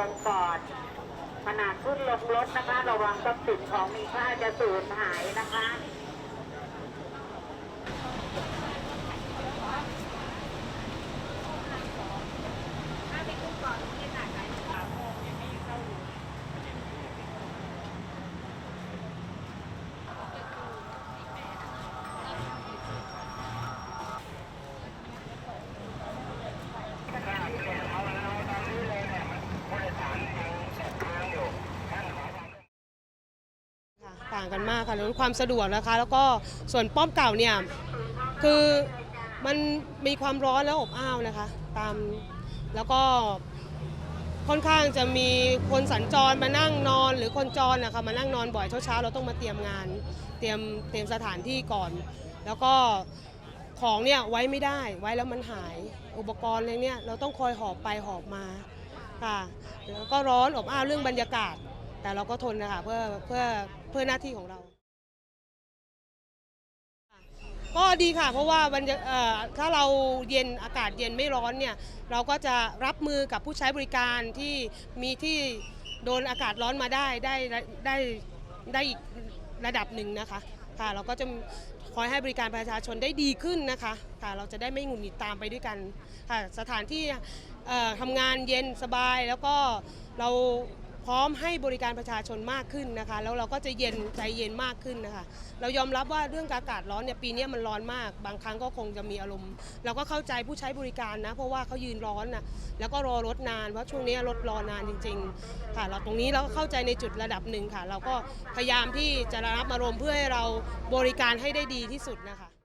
ลงปอดขณะขึ้นลงรถนะคะ ระวังทรัพย์สินของมีค่าจะสูญหายนะคะ ต่างกันมากค่ะเรื่องความสะดวกนะคะ แล้วก็ส่วนป้อมเก่าเนี่ยคือมันมีความร้อนแล้วอบอ้าวนะคะ ตามแล้วก็ค่อนข้างจะมีคนสัญจรมานั่งนอน หรือคนจรนะคะมานั่งนอนบ่อยเช้าๆเราต้องมาเตรียมงาน เตรียมเตรียมสถานที่ก่อน แล้วก็ของเนี่ยไว้ไม่ได้ไว้แล้วมันหายอุปกรณ์อะไรเนี่ยเราต้องคอยหอบไปหอบมาค่ะแล้วก็ร้อนอบอ้าวเรื่องบรรยากาศ แต่เราก็ทนนะคะเพื่อเพื่อเพื่อหน้าที่ของเรา ก็ดีค่ะ เพราะว่าบรรยาเอ่อถ้าเราเย็นอากาศเย็นไม่ร้อนเนี่ยเราก็จะรับมือกับผู้ใช้บริการที่มีที่โดนอากาศร้อนมาได้ได้ได้ได้อีกระดับหนึ่งนะคะค่ะเราก็จะคอยให้บริการประชาชนได้ดีขึ้นนะคะค่ะเราจะได้ไม่หงุดหงิดตามไปด้วยกันค่ะสถานที่ทำงานเย็นสบายแล้วก็เรา ร้อมให้บริการประชาชนมากขึ้นนะคะ แล้วเราก็จะเย็นใจเย็นมากขึ้นนะคะ เรายอมรับว่าเรื่องอากาศร้อนเนี่ยปีนี้มันร้อนมาก บางครั้งก็คงจะมีอารมณ์ เราก็เข้าใจผู้ใช้บริการนะ เพราะว่าเขายืนร้อนนะแล้วก็รอรถนานเพราะช่วงนี้รถรอนานจริง ๆ ค่ะ เราตรงนี้เราก็เข้าใจในจุดระดับหนึ่งค่ะ เราก็พยายามที่จะระงับอารมณ์เพื่อให้เราบริการให้ได้ดีที่สุดนะคะ